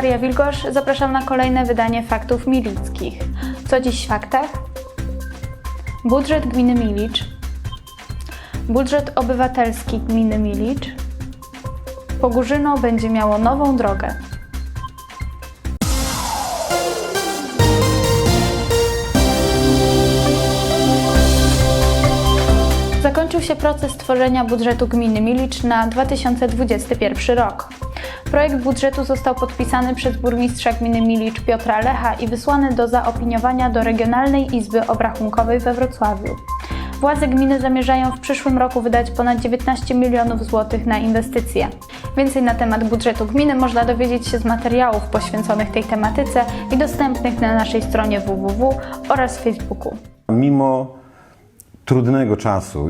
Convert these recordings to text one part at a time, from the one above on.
Maria Wilgosz, zapraszam na kolejne wydanie Faktów Milickich. Co dziś w faktach? Budżet gminy Milicz, budżet obywatelski gminy Milicz, Pogórzyno będzie miało nową drogę. Zakończył się proces tworzenia budżetu gminy Milicz na 2021 rok. Projekt budżetu został podpisany przez burmistrza gminy Milicz Piotra Lecha i wysłany do zaopiniowania do Regionalnej Izby Obrachunkowej we Wrocławiu. Władze gminy zamierzają w przyszłym roku wydać ponad 19 milionów złotych na inwestycje. Więcej na temat budżetu gminy można dowiedzieć się z materiałów poświęconych tej tematyce i dostępnych na naszej stronie www oraz Facebooku. Mimo trudnego czasu,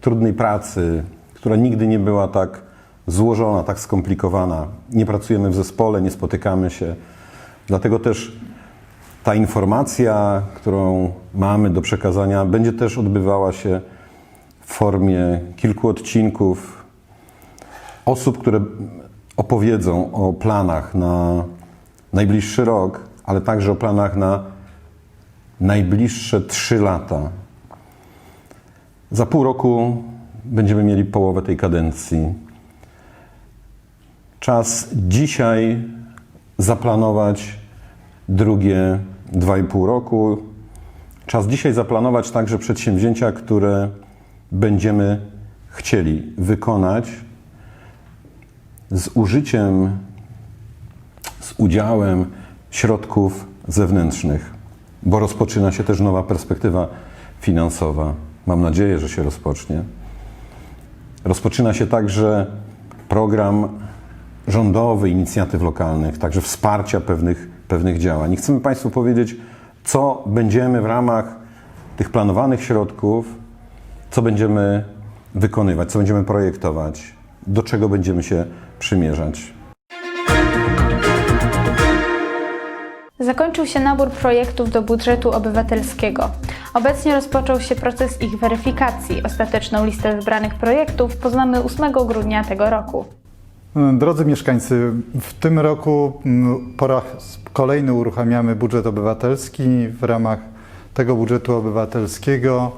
trudnej pracy, która nigdy nie była tak złożona, tak skomplikowana, nie pracujemy w zespole, nie spotykamy się. Dlatego też ta informacja, którą mamy do przekazania, będzie też odbywała się w formie kilku odcinków osób, które opowiedzą o planach na najbliższy rok, ale także o planach na najbliższe trzy lata. Za pół roku będziemy mieli połowę tej kadencji. Czas dzisiaj zaplanować drugie dwa i pół roku. Czas dzisiaj zaplanować także przedsięwzięcia, które będziemy chcieli wykonać z użyciem, z udziałem środków zewnętrznych, bo rozpoczyna się też nowa perspektywa finansowa. Mam nadzieję, że się rozpocznie. Rozpoczyna się także program rządowy inicjatyw lokalnych, także wsparcia pewnych, pewnych działań. I chcemy Państwu powiedzieć, co będziemy w ramach tych planowanych środków, co będziemy wykonywać, co będziemy projektować, do czego będziemy się przymierzać. Zakończył się nabór projektów do budżetu obywatelskiego. Obecnie rozpoczął się proces ich weryfikacji. Ostateczną listę wybranych projektów poznamy 8 grudnia tego roku. Drodzy mieszkańcy, w tym roku mm, po raz kolejny uruchamiamy budżet obywatelski. W ramach tego budżetu obywatelskiego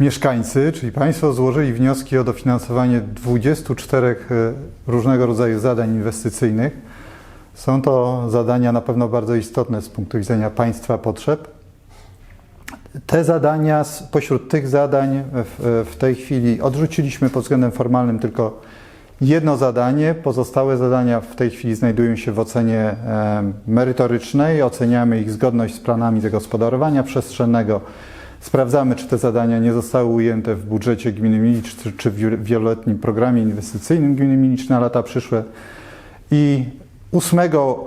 mieszkańcy, czyli Państwo, złożyli wnioski o dofinansowanie 24 e, różnego rodzaju zadań inwestycyjnych. Są to zadania na pewno bardzo istotne z punktu widzenia Państwa potrzeb. Te zadania, spośród tych zadań w, w tej chwili odrzuciliśmy pod względem formalnym tylko jedno zadanie. Pozostałe zadania w tej chwili znajdują się w ocenie merytorycznej. Oceniamy ich zgodność z planami zagospodarowania przestrzennego. Sprawdzamy, czy te zadania nie zostały ujęte w budżecie gminy Milicz, czy w wieloletnim programie inwestycyjnym gminy Milicz na lata przyszłe. I 8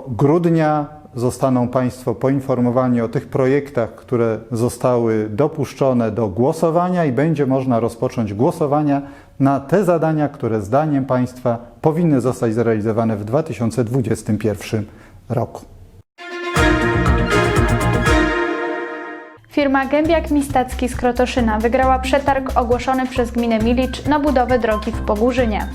grudnia zostaną Państwo poinformowani o tych projektach, które zostały dopuszczone do głosowania i będzie można rozpocząć głosowania na te zadania, które zdaniem Państwa powinny zostać zrealizowane w 2021 roku. Firma Gębiak Mistacki z Krotoszyna wygrała przetarg ogłoszony przez gminę Milicz na budowę drogi w Pogórzynie.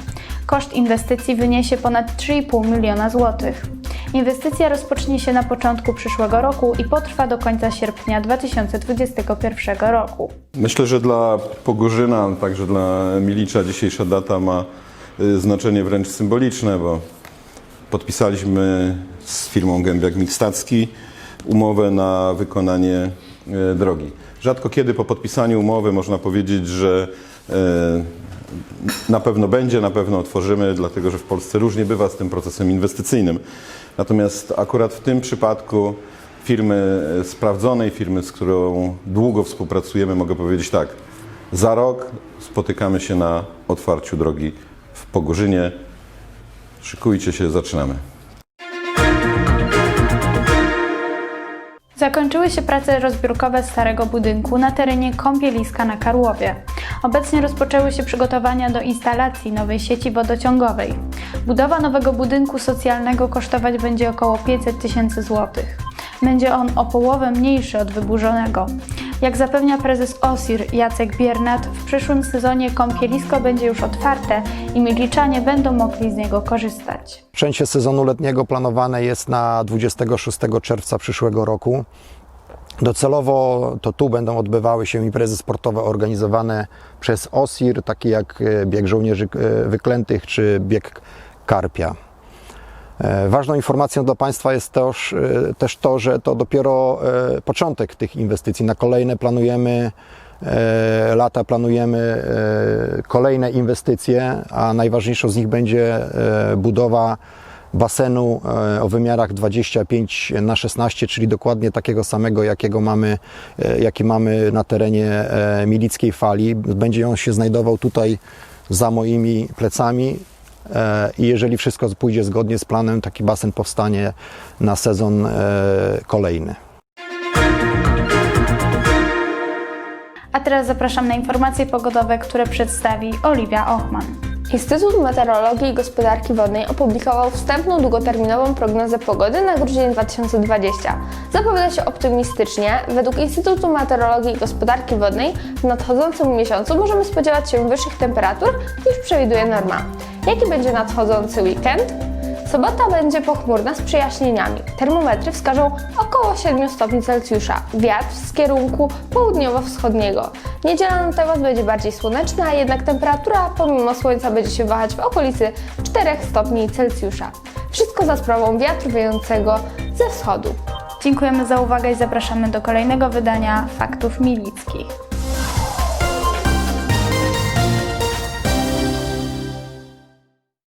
Koszt inwestycji wyniesie ponad 3,5 miliona złotych. Inwestycja rozpocznie się na początku przyszłego roku i potrwa do końca sierpnia 2021 roku. Myślę, że dla Pogórzyna, ale także dla Milicza dzisiejsza data ma y, znaczenie wręcz symboliczne, bo podpisaliśmy z firmą Gębiak Mikstacki umowę na wykonanie y, drogi. Rzadko kiedy po podpisaniu umowy można powiedzieć, że y, na pewno będzie, na pewno otworzymy, dlatego że w Polsce różnie bywa z tym procesem inwestycyjnym. Natomiast akurat w tym przypadku firmy e, sprawdzonej, firmy, z którą długo współpracujemy, mogę powiedzieć tak, za rok spotykamy się na otwarciu drogi w Pogórzynie. Szykujcie się, zaczynamy. Zakończyły się prace rozbiórkowe starego budynku na terenie kąpieliska na Karłowie. Obecnie rozpoczęły się przygotowania do instalacji nowej sieci wodociągowej. Budowa nowego budynku socjalnego kosztować będzie około 500 tysięcy złotych. Będzie on o połowę mniejszy od wyburzonego. Jak zapewnia prezes OSIR Jacek Biernat, w przyszłym sezonie kąpielisko będzie już otwarte i Miliczanie będą mogli z niego korzystać. Przejście sezonu letniego planowane jest na 26 czerwca przyszłego roku. Docelowo to tu będą odbywały się imprezy sportowe organizowane przez OSIR, takie jak e, bieg żołnierzy e, wyklętych czy bieg karpia. E, Ważną informacją dla Państwa jest też, e, też to, że to dopiero e, początek tych inwestycji. Na kolejne planujemy lata, planujemy kolejne inwestycje, a najważniejszą z nich będzie budowa basenu o wymiarach 25 na 16, czyli dokładnie takiego samego, jakiego mamy, jaki mamy na terenie Milickiej Fali. Będzie on się znajdował tutaj za moimi plecami. E, I jeżeli wszystko pójdzie zgodnie z planem, taki basen powstanie na sezon e, kolejny. A teraz zapraszam na informacje pogodowe, które przedstawi Oliwia Ochman. Instytut Meteorologii i Gospodarki Wodnej opublikował wstępną długoterminową prognozę pogody na grudzień 2020. Zapowiada się optymistycznie. Według Instytutu Meteorologii i Gospodarki Wodnej w nadchodzącym miesiącu możemy spodziewać się wyższych temperatur niż przewiduje norma. Jaki będzie nadchodzący weekend? Sobota będzie pochmurna z przejaśnieniami. Termometry wskażą około 7 stopni Celsjusza. Wiatr z kierunku południowo-wschodniego. Niedziela na temat będzie bardziej słoneczna, jednak temperatura pomimo słońca będzie się wahać w okolicy 4 stopni Celsjusza. Wszystko za sprawą wiatru wiejącego ze wschodu. Dziękujemy za uwagę i zapraszamy do kolejnego wydania Faktów Milickich.